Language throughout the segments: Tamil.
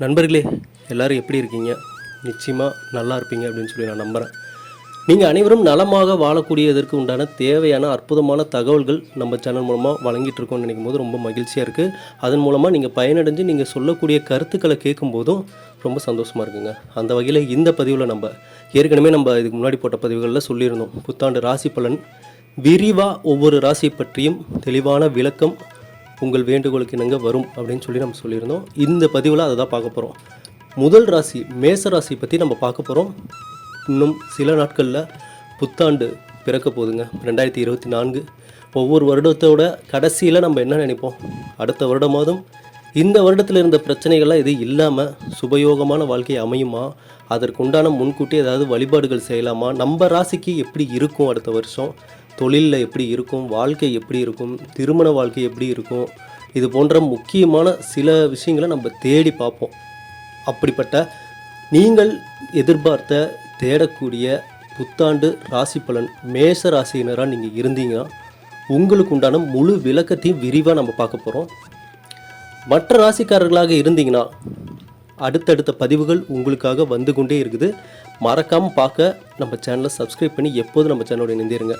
நண்பர்களே எல்லாரும் எப்படி இருக்கீங்க? நிச்சயமாக நல்லா இருப்பீங்க அப்படின்னு சொல்லி நான் நம்புகிறேன் நீங்கள் அனைவரும் நலமாக வாழக்கூடியதற்கு உண்டான தேவையான அற்புதமான தகவல்கள் நம்ம சேனல் மூலமாக வழங்கிட்டு இருக்கோம்னு நினைக்கும் போது ரொம்ப மகிழ்ச்சியாக இருக்குது அதன் மூலமாக நீங்கள் பயனடைஞ்சு நீங்கள் சொல்லக்கூடிய கருத்துக்களை கேட்கும்போதும் ரொம்ப சந்தோஷமாக இருக்குங்க. அந்த வகையில் இந்த பதிவில் நம்ம ஏற்கனவே நம்ம இதுக்கு முன்னாடி போட்ட பதிவுகளில் சொல்லியிருந்தோம். புத்தாண்டு ராசி பலன் விரிவாக ஒவ்வொரு ராசியை பற்றியும் தெளிவான விளக்கம் உங்கள் வேண்டுகோளுக்கு இணங்க வரும் அப்படின்னு சொல்லி நம்ம சொல்லியிருந்தோம். இந்த பதிவில் அதை தான் பார்க்க போகிறோம் முதல் ராசி மேச ராசி பற்றி நம்ம பார்க்க போகிறோம் இன்னும் சில நாட்களில் புத்தாண்டு பிறக்க போகுதுங்க. ரெண்டாயிரத்தி இருபத்தி நான்கு. ஒவ்வொரு வருடத்தோட கடைசியில் நம்ம என்ன நினைப்போம்? அடுத்த வருடமாதும் இந்த வருடத்தில் இருந்த பிரச்சனைகள்லாம் இது இல்லாமல் சுபயோகமான வாழ்க்கை அமையுமா? அதற்கு உண்டான முன்கூட்டி ஏதாவது வழிபாடுகள் செய்யலாமா? நம்ம ராசிக்கு எப்படி இருக்கும் அடுத்த வருஷம்? தொழிலில் எப்படி இருக்கும் வாழ்க்கை எப்படி இருக்கும் திருமண வாழ்க்கை எப்படி இருக்கும் இது போன்ற முக்கியமான சில விஷயங்களை நம்ம தேடி பார்ப்போம். அப்படிப்பட்ட நீங்கள் எதிர்பார்த்த தேடக்கூடிய புத்தாண்டு ராசி பலன் மேஷ ராசியினராக நீங்கள் இருந்தீங்கன்னா உங்களுக்கு உண்டான முழு விளக்கத்தையும் விரிவாக நம்ம பார்க்க போகிறோம் மற்ற ராசிக்காரர்களாக இருந்தீங்கன்னா அடுத்தடுத்த பதிவுகள் உங்களுக்காக வந்து கொண்டே இருக்குது. மறக்காமல் பார்க்க நம்ம சேனலை சப்ஸ்கிரைப் பண்ணி எப்போதும் நம்ம சேனலோட இணைந்திருங்க.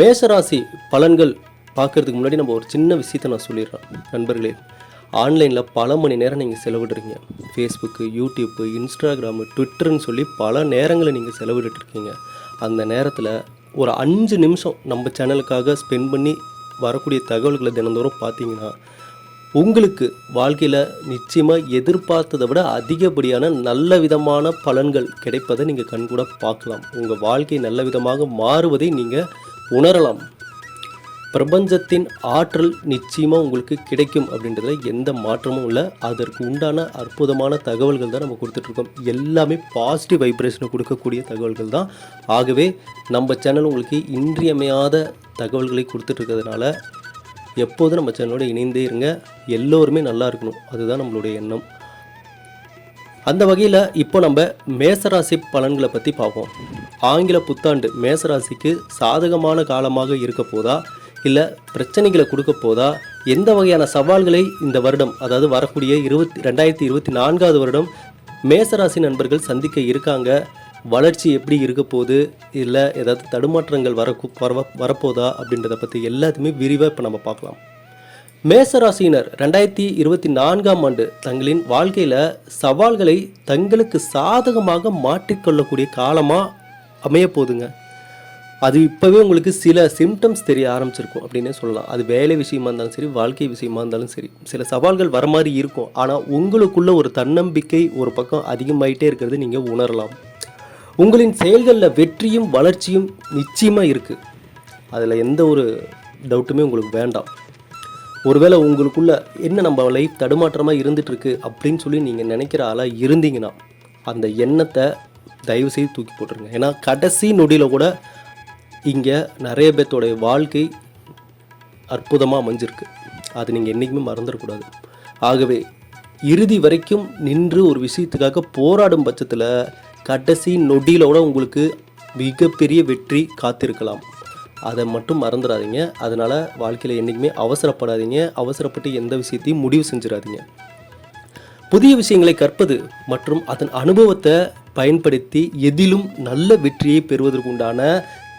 மேஷராசி பலன்கள் பார்க்கறதுக்கு முன்னாடி நம்ம ஒரு சின்ன விஷயத்தை நான் சொல்லிடுறேன். நண்பர்களே ஆன்லைனில் பல மணி நேரம் நீங்கள் செலவிடுறீங்க. ஃபேஸ்புக்கு யூடியூப்பு இன்ஸ்டாகிராமு ட்விட்டர்னு சொல்லி பல நேரங்களை நீங்கள் செலவிட்டுருக்கீங்க இருக்கீங்க அந்த நேரத்தில் ஒரு அஞ்சு நிமிஷம் நம்ம சேனலுக்காக ஸ்பெண்ட் பண்ணி வரக்கூடிய தகவல்களை தினந்தோறும் பார்த்தீங்கன்னா உங்களுக்கு வாழ்க்கையில் நிச்சயமாக எதிர்பார்த்ததை விட அதிகப்படியான நல்ல விதமான பலன்கள் கிடைப்பதை நீங்கள் கண்கூட பார்க்கலாம். உங்கள் வாழ்க்கை நல்ல விதமாக மாறுவதை நீங்கள் உணரலாம். பிரபஞ்சத்தின் ஆற்றல் நிச்சயமாக உங்களுக்கு கிடைக்கும் அப்படின்றதுல எந்த மாற்றமும் இல்லை. அதற்கு உண்டான அற்புதமான தகவல்கள் தான் நம்ம கொடுத்துட்ருக்கோம். எல்லாமே பாசிட்டிவ் வைப்ரேஷனை கொடுக்கக்கூடிய தகவல்கள் தான். ஆகவே நம்ம சேனல் உங்களுக்கு இன்றியமையாத தகவல்களை கொடுத்துட்ருக்கிறதுனால எப்போதும் நம்ம சேனலோட இணைந்தே இருங்க. எல்லோருமே நல்லா இருக்கணும். அதுதான் நம்மளுடைய எண்ணம். அந்த வகையில் இப்போ நம்ம மேசராசி பலன்களை பற்றி பார்ப்போம். ஆங்கில புத்தாண்டு மேசராசிக்கு சாதகமான காலமாக இருக்க போதா? இல்லை பிரச்சனைகளை கொடுக்க போதா? எந்த வகையான சவால்களை இந்த வருடம் அதாவது வரக்கூடிய இருபத்தி ரெண்டாயிரத்தி இருபத்தி நான்காவது வருடம் மேசராசி நண்பர்கள் சந்திக்க இருக்காங்க? வளர்ச்சி எப்படி இருக்க போகுது? இல்லை ஏதாவது தடுமாற்றங்கள் வர வர வரப்போதா? அப்படின்றத பற்றி எல்லாத்தையுமே விரிவாக இப்போ நம்ம பார்க்கலாம். மேசராசியினர் ரெண்டாயிரத்தி இருபத்தி நான்காம் ஆண்டு தங்களின் வாழ்க்கையில் சவால்களை தங்களுக்கு சாதகமாக மாற்றிக்கொள்ளக்கூடிய காலமாக அமைய போதுங்க அது இப்போவே உங்களுக்கு சில சிம்டம்ஸ் தெரிய ஆரம்பிச்சிருக்கும் அப்படின்னே சொல்லலாம். அது வேலை விஷயமா இருந்தாலும் சரி வாழ்க்கை விஷயமா இருந்தாலும் சரி சில சவால்கள் வர மாதிரி இருக்கும். ஆனால் உங்களுக்குள்ள ஒரு தன்னம்பிக்கை ஒரு பக்கம் அதிகமாயிட்டே இருக்கிறது நீங்கள் உணரலாம். உங்களின் செயல்களில் வெற்றியும் வளர்ச்சியும் நிச்சயமாக இருக்குது அதில் எந்த ஒரு டவுட்டுமே உங்களுக்கு வேண்டாம். ஒருவேளை உங்களுக்குள்ள என்ன நம்ம லைஃப் தடுமாற்றமாக இருந்துகிட்ருக்கு அப்படின்னு சொல்லி நீங்கள் நினைக்கிற ஆளாக இருந்தீங்கன்னா அந்த எண்ணத்தை தயவு செய்து தூக்கி போட்டுருங்க. ஏன்னா கடைசி நொடியில் கூட இங்கே நிறைய பேர்த்தோடைய வாழ்க்கை அற்புதமாக அமைஞ்சிருக்கு. அது நீங்கள் என்றைக்குமே மறந்துடக்கூடாது. ஆகவே இறுதி வரைக்கும் நின்று ஒரு விஷயத்துக்காக போராடும் பட்சத்தில் கடைசி நொடியில் கூட உங்களுக்கு மிகப்பெரிய வெற்றி காத்திருக்கலாம். அதை மட்டும் மறந்துடாதீங்க. அதனால் வாழ்க்கையில் என்றைக்குமே அவசரப்படாதீங்க. அவசரப்பட்டு எந்த விஷயத்தையும் முடிவு செஞ்சிடாதீங்க. புதிய விஷயங்களை கற்பது மற்றும் அதன் அனுபவத்தை பயன்படுத்தி எதிலும் நல்ல வெற்றியை பெறுவதற்கு உண்டான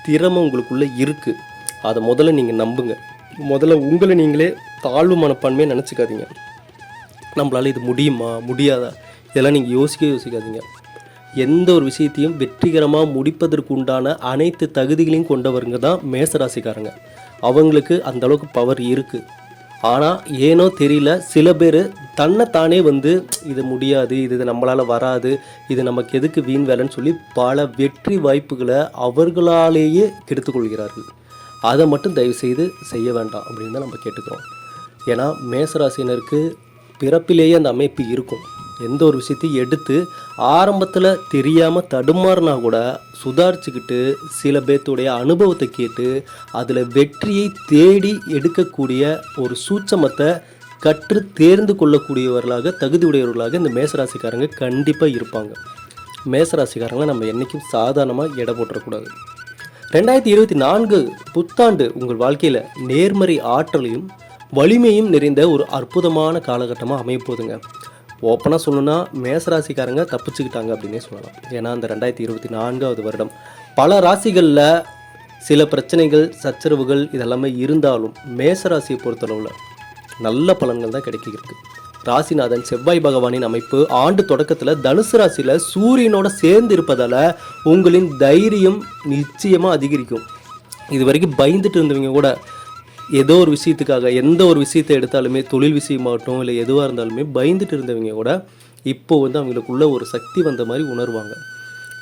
திறமை உங்களுக்குள்ளே இருக்குது அதை முதல்ல நீங்கள் நம்புங்க. முதல்ல உங்களை நீங்களே தாழ்வு மனப்பான்மையை நினச்சிக்காதீங்க. நம்மளால் இது முடியுமா? முடியாதா? இதெல்லாம் நீங்கள் யோசிக்க யோசிக்காதீங்க. எந்த ஒரு விஷயத்தையும் வெற்றிகரமாக முடிப்பதற்கு உண்டான அனைத்து தகுதிகளையும் கொண்டவருங்க தான் மேசராசிக்காரங்க. அவங்களுக்கு அந்த அளவுக்கு பவர் இருக்குது ஆனால் ஏனோ தெரியல சில பேர் தன்னைத்தானே வந்து இது முடியாது இது நம்மளால் வராது இது நமக்கு எதுக்கு வீண் வேலைன்னு சொல்லி பல வெற்றி வாய்ப்புகளை அவர்களாலேயே கெடுத்துக்கொள்கிறார்கள் அதை மட்டும் தயவு செய்து செய்ய வேண்டாம் அப்படின்னு தான் நம்ம கேட்டுக்கிறோம். ஏன்னா மேசராசினருக்கு பிறப்பிலேயே அந்த அமைப்பு இருக்கும். எந்த ஒரு விஷயத்தையும் எடுத்து ஆரம்பத்தில் தெரியாமல் தடுமாறினா கூட சுதாரிச்சுக்கிட்டு சில பேர்த்துடைய அனுபவத்தை கேட்டு அதில் வெற்றியை தேடி எடுக்கக்கூடிய ஒரு சூட்சமத்தை கற்று தேர்ந்து கொள்ளக்கூடியவர்களாக தகுதியுடையவர்களாக இந்த மேசராசிக்காரங்க கண்டிப்பாக இருப்பாங்க. மேசராசிக்காரங்களை நம்ம என்றைக்கும் சாதாரணமாக எடை போட்டுறக்கூடாது. ரெண்டாயிரத்தி இருபத்தி நான்கு புத்தாண்டு உங்கள் வாழ்க்கையில் நேர்மறை ஆற்றலையும் வலிமையும் நிறைந்த ஒரு அற்புதமான காலகட்டமாக அமைய போகுதுங்க. ஓப்பனாக சொல்லணும்னா மேசராசிக்காரங்க தப்பிச்சுக்கிட்டாங்க அப்படின்னே சொல்லலாம். ஏன்னா அந்த ரெண்டாயிரத்தி இருபத்தி நான்காவது வருடம் பல ராசிகளில் சில பிரச்சனைகள் சச்சரவுகள் இதெல்லாமே இருந்தாலும் மேசராசியை பொறுத்தளவில் நல்ல பலன்கள் தான் கிடைக்கிருக்கு ராசிநாதன் செவ்வாய் பகவானின் அமைப்பு ஆண்டு தொடக்கத்தில் தனுசு ராசியில் சூரியனோட சேர்ந்து இருப்பதால் உங்களின் தைரியம் நிச்சயமாக அதிகரிக்கும். இது வரைக்கும் பயந்துட்டு இருந்தவங்க கூட ஏதோ ஒரு விஷயத்துக்காக எந்த ஒரு விஷயத்தை எடுத்தாலுமே தொழில் விஷயமாகட்டும் இல்லை எதுவாக இருந்தாலுமே பயந்துட்டு இருந்தவங்க கூட இப்போ வந்து அவங்களுக்குள்ள ஒரு சக்தி வந்த மாதிரி உணர்வாங்க.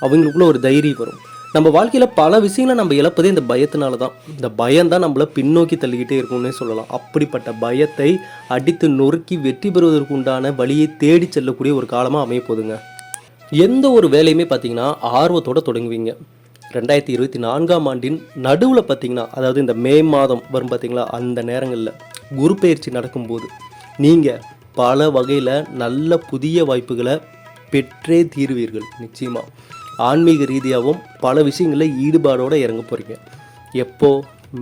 அவங்களுக்குள்ள ஒரு தைரியம் வரும். நம்ம வாழ்க்கையில் பல விஷயங்களை நம்ம இழப்பதே இந்த பயத்தினால தான். இந்த பயம் தான் நம்மளை பின்னோக்கி தள்ளிக்கிட்டே இருக்கும்னே சொல்லலாம். அப்படிப்பட்ட பயத்தை அடித்து நொறுக்கி வெற்றி பெறுவதற்கு உண்டான வழியை தேடி செல்லக்கூடிய ஒரு காலமாக அமைய போகுதுங்க. எந்த ஒரு வேலையுமே பார்த்தீங்கன்னா ஆர்வத்தோட தொடங்குவீங்க. ரெண்டாயிரத்தி இருபத்தி நான்காம் ஆண்டின் நடுவில் பார்த்தீங்கன்னா அதாவது இந்த மே மாதம் வரும் பார்த்தீங்களா அந்த நேரங்களில் குரு பயிற்சி நடக்கும்போது நீங்கள் பல வகையில் நல்ல புதிய வாய்ப்புகளை பெற்றே தீருவீர்கள் நிச்சயமாக ஆன்மீக ரீதியாகவும் பல விஷயங்களில் ஈடுபாடோடு இறங்க போகிறீங்க எப்போ?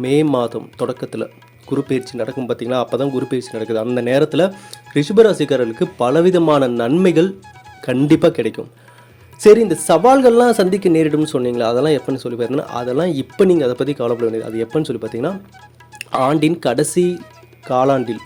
மே மாதம் தொடக்கத்தில் குரு பயிற்சி நடக்கும் பார்த்தீங்களா அப்போ தான் குரு பயிற்சி நடக்குது. அந்த நேரத்தில் ரிஷபராசிக்காரர்களுக்கு பலவிதமான நன்மைகள் கண்டிப்பாக கிடைக்கும். சரி இந்த சவால்கள்லாம் சந்திக்க நேரிடும்னு சொன்னீங்களா? அதெல்லாம் எப்போன்னு சொல்லி பார்த்தீங்கன்னா அதெல்லாம் இப்போ நீங்கள் அதை பற்றி கவலைப்பட வேண்டியது அது எப்போன்னு சொல்லி பார்த்தீங்கன்னா ஆண்டின் கடைசி காலாண்டில்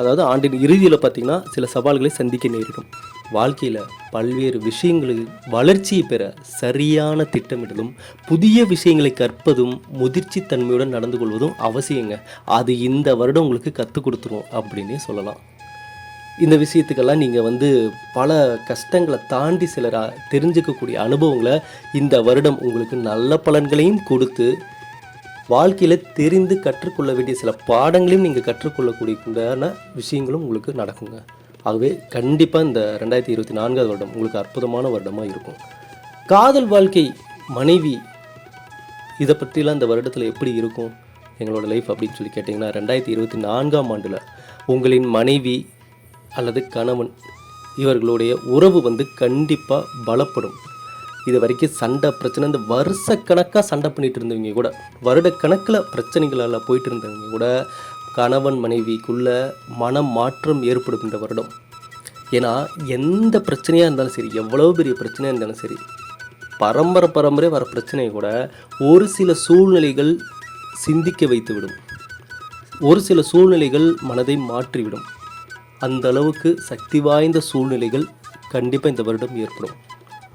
அதாவது ஆண்டின் இறுதியில் பார்த்தீங்கன்னா சில சவால்களை சந்திக்க நேரிடும். வாழ்க்கையில் பல்வேறு விஷயங்களில் வளர்ச்சியை பெற சரியான திட்டமிடலும் புதிய விஷயங்களை கற்பதும் முதிர்ச்சி தன்மையுடன் நடந்து கொள்வதும் அவசியங்க. அது இந்த வருடம் உங்களுக்கு கற்றுக் கொடுத்துரும் அப்படின்னே சொல்லலாம். இந்த விஷயத்துக்கெல்லாம் நீங்கள் வந்து பல கஷ்டங்களை தாண்டி சிலராக தெரிஞ்சுக்கக்கூடிய அனுபவங்களை இந்த வருடம் உங்களுக்கு நல்ல பலன்களையும் கொடுத்து வாழ்க்கையில் தெரிந்து கற்றுக்கொள்ள வேண்டிய சில பாடங்களையும் நீங்கள் கற்றுக்கொள்ளக்கூடியதான விஷயங்களும் உங்களுக்கு நடக்குங்க. ஆகவே கண்டிப்பாக இந்த ரெண்டாயிரத்தி இருபத்தி நான்காவது வருடம் உங்களுக்கு அற்புதமான வருடமாக இருக்கும். காதல் வாழ்க்கை மனைவி இதை பற்றிலாம் இந்த வருடத்தில் எப்படி இருக்கும்? எங்களோட லைஃப் அப்படின்னு சொல்லி கேட்டிங்கன்னா ரெண்டாயிரத்தி இருபத்தி நான்காம் ஆண்டில் உங்களின் மனைவி அல்லது கணவன் இவர்களுடைய உறவு வந்து கண்டிப்பாக பலப்படும். இது வரைக்கும் சண்டை பிரச்சனை இந்த வருஷக்கணக்காக சண்டை பண்ணிகிட்டு இருந்தவங்க கூட வருடக்கணக்கில் பிரச்சனைகளால் போயிட்டு இருந்தவங்க கூட கணவன் மனைவிக்குள்ள மன மாற்றம் ஏற்படும் இந்த வருடம். ஏன்னா எந்த பிரச்சனையாக இருந்தாலும் சரி எவ்வளோ பெரிய பிரச்சனையாக இருந்தாலும் சரி பரம்பரை பரம்பரை வர பிரச்சனையை கூட ஒரு சில சூழ்நிலைகள் சிந்திக்க வைத்துவிடும். ஒரு சில சூழ்நிலைகள் மனதை மாற்றிவிடும். அந்த அளவுக்கு சக்தி வாய்ந்த சூழ்நிலைகள் கண்டிப்பாக இந்த வருடம் ஏற்படும்.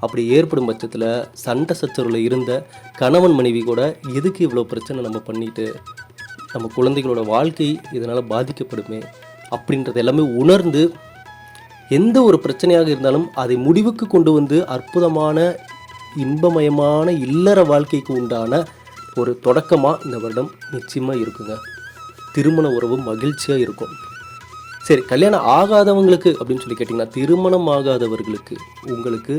அப்படி ஏற்படும் பட்சத்தில் சண்டை சச்சரவில் இருந்த கணவன் மனைவி கூட எதுக்கு இவ்வளோ பிரச்சனை நம்ம பண்ணிட்டு நம்ம குழந்தைகளோட வாழ்க்கை இதனால் பாதிக்கப்படுமே அப்படின்றது எல்லாமே உணர்ந்து எந்த ஒரு பிரச்சனையாக இருந்தாலும் அதை முடிவுக்கு கொண்டு வந்து அற்புதமான இன்பமயமான இல்லற வாழ்க்கைக்கு உண்டான ஒரு தொடக்கமாக இந்த வருடம் நிச்சயமாக இருக்குங்க. திருமண உறவு மகிழ்ச்சியாக இருக்கும். சரி கல்யாணம் ஆகாதவங்களுக்கு அப்படின்னு சொல்லி கேட்டிங்கன்னா திருமணம் ஆகாதவர்களுக்கு உங்களுக்கு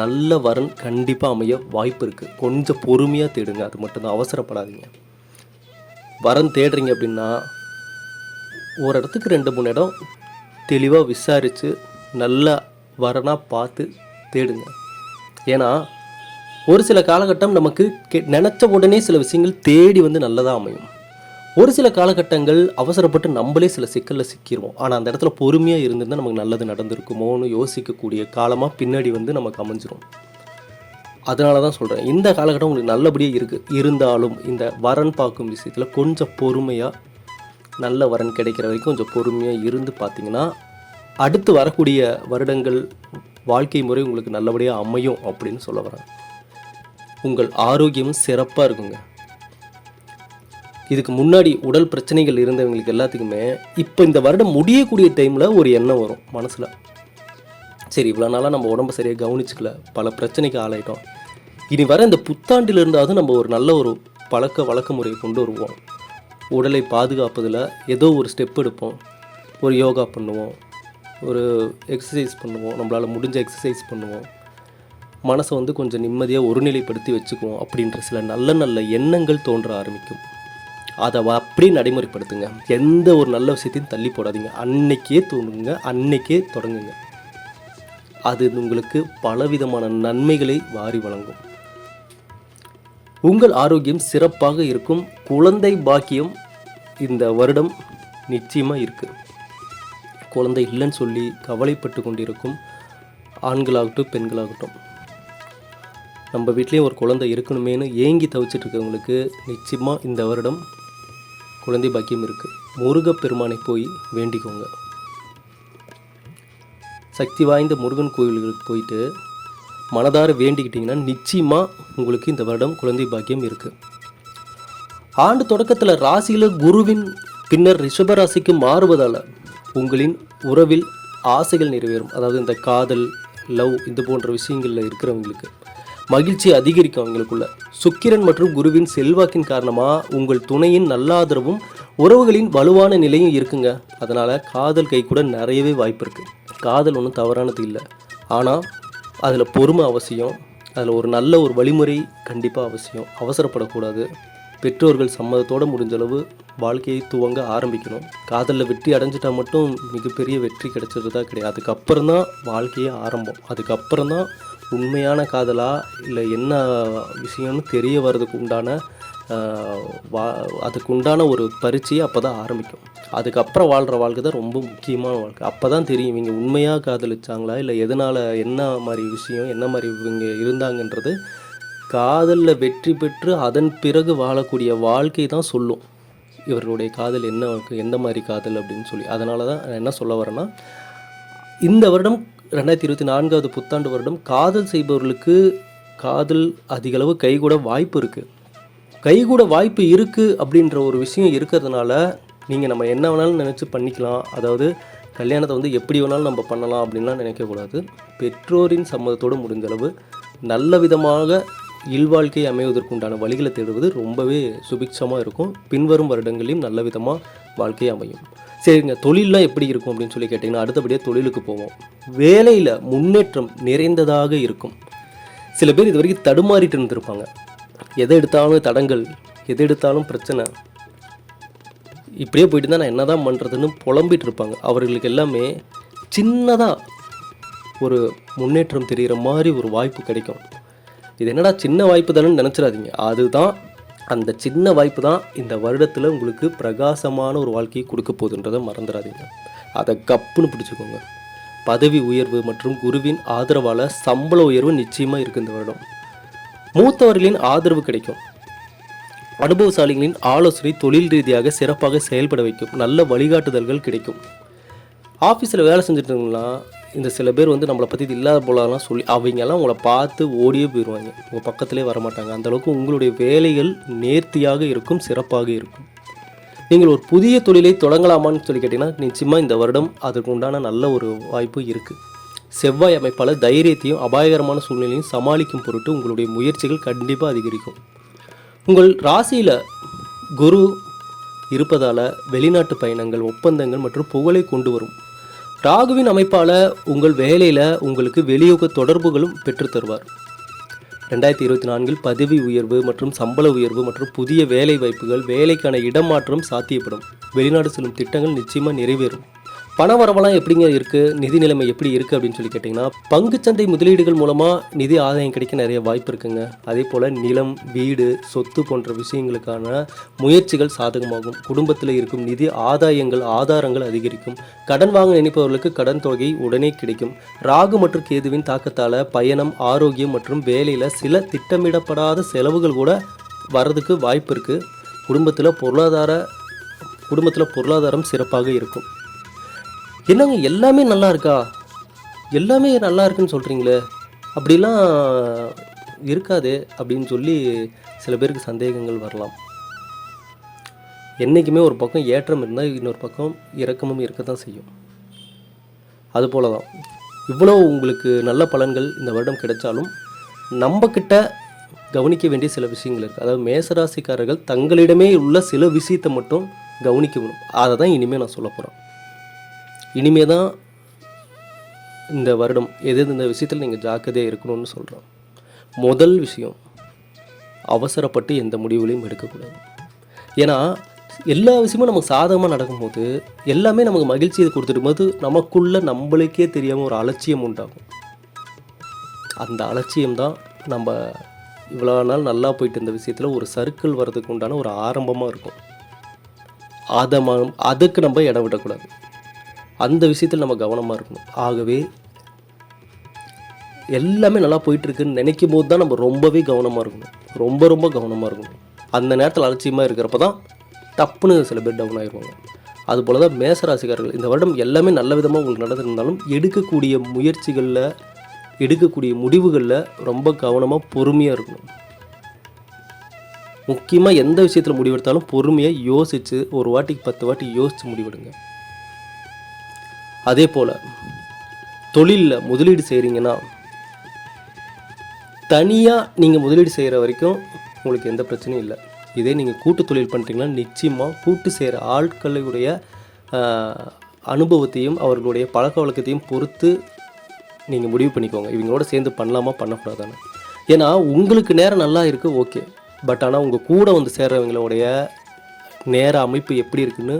நல்ல வரன் கண்டிப்பாக அமைய வாய்ப்பு இருக்குது கொஞ்சம் பொறுமையாக தேடுங்க அது மட்டும்தான் அவசரப்படாதீங்க. வரன் தேடுறீங்க அப்படின்னா ஒரு இடத்துக்கு ரெண்டு மூணு இடம் தெளிவாக விசாரித்து நல்ல வரனாக பார்த்து தேடுங்க. ஏன்னா ஒரு சில காலகட்டம் நமக்கு கே நினச்ச உடனே சில விஷயங்கள் தேடி வந்து நல்லதாக அமையும். ஒரு சில காலகட்டங்கள் அவசரப்பட்டு நம்மளே சில சிக்கலில் சிக்கிடுவோம் ஆனால் அந்த இடத்துல பொறுமையாக இருந்திருந்தால் நமக்கு நல்லது நடந்திருக்குமோன்னு யோசிக்கக்கூடிய காலமாக பின்னாடி வந்து நமக்கு அமைஞ்சிரும் அதனால தான் சொல்கிறேன் இந்த காலகட்டம் உங்களுக்கு நல்லபடியாக இருக்குது இருந்தாலும் இந்த வரன் பார்க்கும் விஷயத்தில் கொஞ்சம் பொறுமையாக நல்ல வரன் கிடைக்கிற வரைக்கும் கொஞ்சம் பொறுமையாக இருந்து பார்த்தீங்கன்னா அடுத்து வரக்கூடிய வருடங்கள் வாழ்க்கை முறை உங்களுக்கு நல்லபடியாக அமையும் அப்படின்னு சொல்ல வரேன். உங்கள் ஆரோக்கியமும் சிறப்பாக இருக்குங்க. இதுக்கு முன்னாடி உடல் பிரச்சனைகள் இருந்தவங்களுக்கு எல்லாத்துக்குமே இப்போ இந்த வருடம் முடியக்கூடிய டைமில் ஒரு எண்ணம் வரும் மனசில். சரி இவ்வளோ நாளாக நம்ம உடம்ப சரியாக கவனிச்சிக்கல பல பிரச்சனைக்கு ஆளாயிட்டோம். இனி வர இந்த புத்தாண்டில் இருந்தாவது நம்ம ஒரு நல்ல ஒரு பழக்க வழக்க முறையை கொண்டு வருவோம். உடலை பாதுகாப்பதில் ஏதோ ஒரு ஸ்டெப் எடுப்போம். ஒரு யோகா பண்ணுவோம். ஒரு எக்ஸசைஸ் பண்ணுவோம். நம்மளால் முடிஞ்ச எக்ஸசைஸ் பண்ணுவோம். மனசை வந்து கொஞ்சம் நிம்மதியாக ஒருநிலைப்படுத்தி வச்சுக்குவோம் அப்படின்ற சில நல்ல நல்ல எண்ணங்கள் தோன்ற ஆரம்பிக்கும். அதை அப்படியே நடைமுறைப்படுத்துங்க. எந்த ஒரு நல்ல விஷயத்தையும் தள்ளி போடாதீங்க. அன்னைக்கே தோணுங்க அன்னைக்கே தொடங்குங்க. அது உங்களுக்கு பலவிதமான நன்மைகளை வாரி வழங்கும். உங்கள் ஆரோக்கியம் சிறப்பாக இருக்கும். குழந்தை பாக்கியம் இந்த வருடம் நிச்சயமாக இருக்குது குழந்தை இல்லைன்னு சொல்லி கவலைப்பட்டு கொண்டிருக்கும் ஆண்களாகட்டும் பெண்களாகட்டும். நம்ம வீட்லேயும் ஒரு குழந்தை இருக்கணுமேனு ஏங்கி தவிச்சிட்டு இருக்கவங்களுக்கு நிச்சயமாக இந்த வருடம் குழந்தை பாக்கியம் இருக்குது முருகப்பெருமானை போய் வேண்டிக்கோங்க. சக்தி வாய்ந்த முருகன் கோயில்களுக்கு போயிட்டு மனதார வேண்டிக்கிட்டிங்கன்னா நிச்சயமாக உங்களுக்கு இந்த வருடம் குழந்தை பாக்கியம் இருக்குது ஆண்டு தொடக்கத்தில் ராசியில் குருவின் பின்னர் ரிஷபராசிக்கு மாறுவதால் உங்களின் உறவில் ஆசைகள் நிறைவேறும். அதாவது இந்த காதல் லவ் இது போன்ற விஷயங்களில் இருக்கிறவங்களுக்கு மகிழ்ச்சி அதிகரிக்கும் அவங்களுக்குள்ள. சுக்கிரன் மற்றும் குருவின் செல்வாக்கின் காரணமாக உங்கள் துணையின் நல்லாதரவும் உறவுகளின் வலுவான நிலையும் இருக்குங்க. அதனால் காதல் கை கூட நிறையவே வாய்ப்பு இருக்குது காதல் ஒன்றும் தவறானது இல்லை. ஆனால் அதில் பொறுமை அவசியம். அதில் ஒரு நல்ல ஒரு வழிமுறை கண்டிப்பாக அவசியம். அவசரப்படக்கூடாது. பெற்றோர்கள் சம்மதத்தோடு முடிஞ்சளவு வாழ்க்கையை துவங்க ஆரம்பிக்கணும். காதலில் வெற்றி அடைஞ்சிட்டா மட்டும் மிகப்பெரிய வெற்றி கிடைச்சிருந்தா கிடையாது. அதுக்கப்புறம் தான் வாழ்க்கையே ஆரம்பம். அதுக்கப்புறம் தான் உண்மையான காதலா இல்லை என்ன விஷயம்னு தெரிய வர்றதுக்கு உண்டான வா அதுக்கு உண்டான ஒரு பரீட்சையை அப்போ தான் ஆரம்பிக்கும். அதுக்கப்புறம் வாழ்கிற வாழ்க்கை தான் ரொம்ப முக்கியமான வாழ்க்கை. அப்போ தான் தெரியும் இவங்க உண்மையாக காதலிச்சாங்களா இல்லை எதனால் என்ன மாதிரி விஷயம் என்ன மாதிரி இவங்க இருந்தாங்கன்றது. காதலில் வெற்றி பெற்று அதன் பிறகு வாழக்கூடிய வாழ்க்கை தான் சொல்லும். இவர்களுடைய காதல் என்ன எந்த மாதிரி காதல் அப்படின்னு சொல்லி. அதனால தான் நான் என்ன சொல்ல வரேன்னா இந்த வருடம் ரெண்டாயிரத்தி இருபத்தி நான்காவது புத்தாண்டு வருடம் காதல் செய்பவர்களுக்கு காதல் அதிகளவு கைகூட வாய்ப்பு இருக்குது கைகூட வாய்ப்பு இருக்குது அப்படின்ற ஒரு விஷயம் இருக்கிறதுனால நீங்கள் நம்ம என்ன வேணாலும் நினச்சி பண்ணிக்கலாம். அதாவது கல்யாணத்தை வந்து எப்படி வேணாலும் நம்ம பண்ணலாம் அப்படின்லாம் நினைக்கக்கூடாது. பெற்றோரின் சம்மதத்தோடு முடிஞ்ச அளவு நல்ல விதமாக இல்வாழ்க்கை அமைவதற்குண்டான வழிகளை தேடுவது ரொம்பவே சுபிக்ஷமாக இருக்கும். பின்வரும் வருடங்களையும் நல்ல விதமாக வாழ்க்கை அமையும். சரிங்க தொழிலெலாம் எப்படி இருக்கும் அப்படின்னு சொல்லி கேட்டிங்கன்னா அடுத்தபடியாக தொழிலுக்கு போவோம். வேலையில் முன்னேற்றம் நிறைந்ததாக இருக்கும். சில பேர் இது வரைக்கும் தடுமாறிட்டு இருந்திருப்பாங்க. எதை எடுத்தாலும் தடங்கள் எதை எடுத்தாலும் பிரச்சனை. இப்படியே போயிட்டு தான் நான் என்னதான் பண்ணுறதுன்னு புலம்பிட்டு இருப்பாங்க. அவர்களுக்கு எல்லாமே சின்னதாக ஒரு முன்னேற்றம் தெரிகிற மாதிரி ஒரு வாய்ப்பு கிடைக்கும். இது என்னடா சின்ன வாய்ப்பு தானேன்னு நினச்சிடாதீங்க. அதுதான் அந்த சின்ன வாய்ப்பு தான் இந்த வருடத்தில் உங்களுக்கு பிரகாசமான ஒரு வாழ்க்கையை கொடுக்க போகுதுன்றதை மறந்துடாதீங்க. அதை கப்புன்னு பிடிச்சிக்கோங்க. பதவி உயர்வு மற்றும் குருவின் ஆதரவால் சம்பள உயர்வு நிச்சயமாக இருக்குது இந்த வருடம். மூத்தவர்களின் ஆதரவு கிடைக்கும். அனுபவசாலிகளின் ஆலோசனை தொழில் ரீதியாக சிறப்பாக செயல்பட வைக்கும். நல்ல வழிகாட்டுதல்கள் கிடைக்கும். ஆஃபீஸில் வேலை செஞ்சுட்டு இருந்தீங்கன்னா இந்த சில பேர் வந்து நம்மளை பற்றி இது இல்லாத போலலாம் சொல்லி அவங்கெல்லாம் உங்களை பார்த்து ஓடியே போயிடுவாங்க உங்கள் பக்கத்திலே வரமாட்டாங்க. அந்தளவுக்கு உங்களுடைய வேலைகள் நேர்த்தியாக இருக்கும் சிறப்பாக இருக்கும். நீங்கள் ஒரு புதிய தொழிலை தொடங்கலாமான்னு சொல்லி கேட்டிங்கன்னா நிச்சயமாக இந்த வருடம் அதற்கு உண்டான நல்ல ஒரு வாய்ப்பு இருக்குது செவ்வாய் அமைப்பால் தைரியத்தையும் அபாயகரமான சூழ்நிலையும் சமாளிக்கும் பொருட்டு உங்களுடைய முயற்சிகள் கண்டிப்பாக அதிகரிக்கும். உங்கள் ராசியில் குரு இருப்பதால் வெளிநாட்டு பயணங்கள் ஒப்பந்தங்கள் மற்றும் புகழை கொண்டு வரும். ராகுவின் அமைப்பால் உங்கள் வேலையில் உங்களுக்கு வெளியுக தொடர்புகளும் பெற்றுத்தருவார் ரெண்டாயிரத்தி இருபத்தி நான்கில் பதவி உயர்வு மற்றும் சம்பள உயர்வு மற்றும் புதிய வேலை வாய்ப்புகள் வேலைக்கான இடமாற்றம் சாத்தியப்படும். வெளிநாடு செல்லும் திட்டங்கள் நிச்சயமாக நிறைவேறும். பண வரவெல்லாம் எப்படிங்க இருக்குது நிதி நிலைமை எப்படி இருக்குது அப்படின்னு சொல்லி கேட்டிங்கன்னா பங்குச்சந்தை முதலீடுகள் மூலமாக நிதி ஆதாயம் கிடைக்க நிறைய வாய்ப்பு இருக்குங்க. அதே போல் நிலம் வீடு சொத்து போன்ற விஷயங்களுக்கான முயற்சிகள் சாதகமாகும். குடும்பத்தில் இருக்கும் நிதி ஆதாயங்கள் ஆதாரங்கள் அதிகரிக்கும். கடன் வாங்க நினைப்பவர்களுக்கு கடன் தொகை உடனே கிடைக்கும். ராகு மற்றும் கேதுவின் தாக்கத்தால் பயணம் ஆரோக்கியம் மற்றும் வேலையில் சில திட்டமிடப்படாத செலவுகள் கூட வர்றதுக்கு வாய்ப்பு இருக்குது குடும்பத்தில் பொருளாதார குடும்பத்தில் பொருளாதாரம் சிறப்பாக இருக்கும். என்னங்க எல்லாமே நல்லா இருக்கா? எல்லாமே நல்லா இருக்குன்னு சொல்கிறீங்களே அப்படிலாம் இருக்காது அப்படின்னு சொல்லி சில பேருக்கு சந்தேகங்கள் வரலாம். என்றைக்குமே ஒரு பக்கம் ஏற்றம் இருந்தால் இன்னொரு பக்கம் இறக்கமும் இருக்க தான் செய்யும். அதுபோல தான் இவ்வளோ உங்களுக்கு நல்ல பலன்கள் இந்த வருடம் கிடைச்சாலும் நம்மக்கிட்ட கவனிக்க வேண்டிய சில விஷயங்கள் இருக்குது அதாவது மேசராசிக்காரர்கள் தங்களிடமே உள்ள சில விஷயத்தை மட்டும் கவனிக்கணும். அதை தான் இனிமேல் நான் சொல்ல போகிறேன் இனிமே தான் இந்த வருடம் எது எது இந்த விஷயத்தில் நீங்கள் ஜாக்கிரதையாக இருக்கணும்னு சொல்கிறோம் முதல் விஷயம் அவசரப்பட்டு எந்த முடிவுகளையும் எடுக்கக்கூடாது. ஏன்னா எல்லா விஷயமும் நமக்கு சாதகமாக நடக்கும்போது எல்லாமே நமக்கு மகிழ்ச்சியை கொடுத்துடும் போது நமக்குள்ள நம்மளுக்கே தெரியாமல் ஒரு அலட்சியம் உண்டாகும். அந்த அலட்சியம் தான் நம்ம இவ்வளோ நாள் நல்லா போயிட்டு இருந்த விஷயத்தில் ஒரு சர்க்கிள் வர்றதுக்கு உண்டான ஒரு ஆரம்பமாக இருக்கும். அதை அதுக்கு நம்ம இடம் விடக்கூடாது. அந்த விஷயத்தில் நம்ம கவனமாக இருக்கணும். ஆகவே எல்லாமே நல்லா போயிட்டுருக்குன்னு நினைக்கும் போது தான் நம்ம ரொம்பவே கவனமாக இருக்கணும். ரொம்ப ரொம்ப கவனமாக இருக்கணும். அந்த நேரத்தில் அலட்சியமாக இருக்கிறப்ப தான் டப்புன்னு சில பேர் டவுன் ஆகிடுவாங்க அதுபோல தான் மேசராசிக்காரர்கள் இந்த வருடம் எல்லாமே நல்ல விதமாக உங்களுக்கு நடந்திருந்தாலும் எடுக்கக்கூடிய முயற்சிகளில் எடுக்கக்கூடிய முடிவுகளில் ரொம்ப கவனமாக பொறுமையாக இருக்கணும். முக்கியமாக எந்த விஷயத்தில் முடிவெடுத்தாலும் பொறுமையாக யோசித்து ஒரு வாட்டிக்கு பத்து வாட்டி யோசித்து முடிவெடுங்க. அதே போல் தொழிலில் முதலீடு செய்கிறீங்கன்னா தனியாக நீங்கள் முதலீடு செய்கிற வரைக்கும் உங்களுக்கு எந்த பிரச்சனையும் இல்லை. இதே நீங்கள் கூட்டு தொழில் பண்ணுறீங்கன்னா நிச்சயமாக கூட்டு செய்கிற ஆட்களுடைய அனுபவத்தையும் அவர்களுடைய பழக்க வழக்கத்தையும் பொறுத்து நீங்கள் முடிவு பண்ணிக்கோங்க. இவங்களோட சேர்ந்து பண்ணலாமா பண்ணக்கூடாதானே ஏன்னா உங்களுக்கு நேரம் நல்லா இருக்குது ஓகே. பட் ஆனால் உங்கள் கூட வந்து சேர்றவங்களுடைய நேர அமைப்பு எப்படி இருக்குன்னு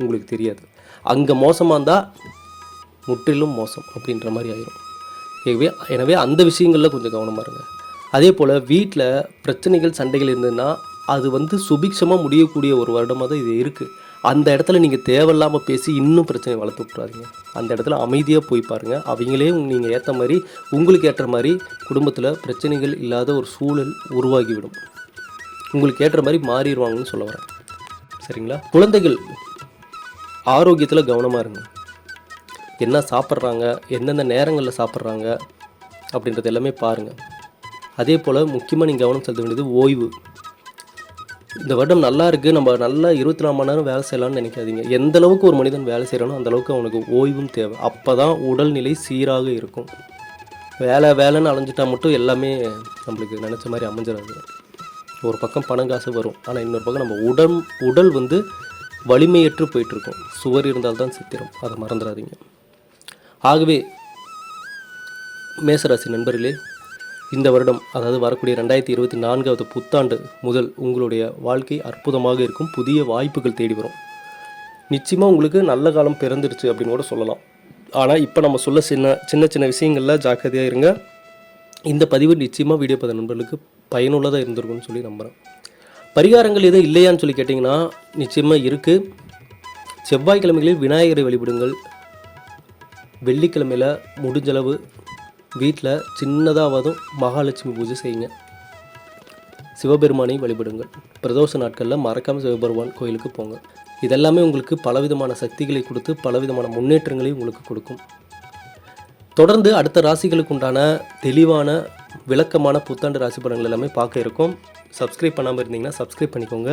உங்களுக்கு தெரியாது. அங்கே மோசமாக இருந்தால் முற்றிலும் மோசம் அப்படின்ற மாதிரி ஆயிரும். எனவே எனவே அந்த விஷயங்களில் கொஞ்சம் கவனமாக இருங்க. அதே போல் வீட்டில் பிரச்சனைகள் சண்டைகள் இருந்ததுன்னா அது வந்து சுபிக்ஷமாக முடியக்கூடிய ஒரு வருடமாக தான் இது இருக்குது அந்த இடத்துல நீங்கள் தேவையில்லாமல் பேசி இன்னும் பிரச்சனை வளர்த்து விட்றாதீங்க அந்த இடத்துல அமைதியாக போய் பாருங்கள் அவங்களே நீங்கள் ஏற்ற மாதிரி உங்களுக்கு ஏற்ற மாதிரி குடும்பத்தில் பிரச்சனைகள் இல்லாத ஒரு சூழல் உருவாகிவிடும். உங்களுக்கு ஏற்ற மாதிரி மாறிடுவாங்கன்னு சொல்ல வரேன். சரிங்களா? குழந்தைகள் ஆரோக்கியத்தில் கவனமாக இருங்க. என்ன சாப்பிட்றாங்க எந்தெந்த நேரங்களில் சாப்பிட்றாங்க அப்படின்றது எல்லாமே பாருங்கள் அதே போல் முக்கியமாக நீங்கள் கவனம் செலுத்த வேண்டியது ஓய்வு. இந்த வருடம் நல்லா இருக்குது நம்ம நல்லா இருபத்தி நாலு மணி நேரம் வேலை செய்யலாம்னு நினைக்காதீங்க. எந்த அளவுக்கு ஒரு மனிதன் வேலை செய்கிறானோ அந்தளவுக்கு அவனுக்கு ஓய்வும் தேவை. அப்போ தான் உடல்நிலை சீராக இருக்கும். வேலை வேலைன்னு அலைஞ்சிட்டா மட்டும் எல்லாமே நம்மளுக்கு நினச்ச மாதிரி அமைஞ்சிடாது. ஒரு பக்கம் பணம் காசு வரும் ஆனால் இன்னொரு பக்கம் நம்ம உடல் உடல் வந்து வலிமையற்று போயிட்டுருக்கும் சுவர் இருந்தால்தான் சித்திரம். அதை மறந்துடாதீங்க. ஆகவே மேசராசி நண்பர்களே இந்த வருடம் அதாவது வரக்கூடிய ரெண்டாயிரத்தி இருபத்தி நான்காவது புத்தாண்டு முதல் உங்களுடைய வாழ்க்கை அற்புதமாக இருக்கும் புதிய வாய்ப்புகள் தேடி வரும். நிச்சயமாக உங்களுக்கு நல்ல காலம் பிறந்துருச்சு அப்படின்னு கூட சொல்லலாம். ஆனால் இப்போ நம்ம சொல்ல சின்ன சின்ன சின்ன விஷயங்களில் ஜாக்கிரதையாக இருங்க. இந்த பதிவு நிச்சயமாக வீடியோ பார்த்த நண்பர்களுக்கு பயனுள்ளதாக இருந்திருக்கும்னு சொல்லி நம்புகிறேன் பரிகாரங்கள் எதுவும் இல்லையான்னு சொல்லி கேட்டிங்கன்னா நிச்சயமாக இருக்குது செவ்வாய்க்கிழமைகளில் விநாயகரை வழிபடுங்கள். வெள்ளிக்கிழமையில் முடிஞ்சளவு வீட்டில் சின்னதாகவும் மகாலட்சுமி பூஜை செய்யுங்க. சிவபெருமானை வழிபடுங்கள். பிரதோஷ நாட்களில் மறக்காமல் சிவபெருமான் கோயிலுக்கு போங்க. இதெல்லாமே உங்களுக்கு பலவிதமான சக்திகளை கொடுத்து பலவிதமான முன்னேற்றங்களை உங்களுக்கு கொடுக்கும். தொடர்ந்து அடுத்த ராசிகளுக்கு உண்டான தெளிவான விளக்கமான புத்தாண்டு ராசி பலன்கள் எல்லாமே பார்க்க இருக்கும். சப்ஸ்கிரைப் பண்ணாமல் இருந்தீங்கன்னா சப்ஸ்கிரைப் பண்ணிக்கோங்க.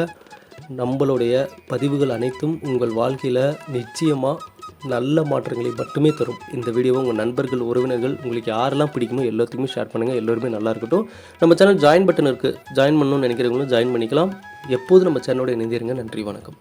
நம்மளுடைய பதிவுகள் அனைத்தும் உங்கள் வாழ்க்கையில் நிச்சயமாக நல்ல மாற்றங்களை மட்டுமே தரும். இந்த வீடியோவை உங்கள் நண்பர்கள் உறவினர்கள் உங்களுக்கு யாரெல்லாம் பிடிக்குமோ எல்லாத்துக்குமே ஷேர் பண்ணுங்கள் எல்லோருமே நல்லா இருக்கட்டும். நம்ம சேனல் ஜாயின் பட்டன் இருக்குது ஜாயின் பண்ணணும்னு நினைக்கிறவங்களும் ஜாயின் பண்ணிக்கலாம். எப்போதும் நம்ம சேனலோட இணைந்திருங்க. நன்றி வணக்கம்.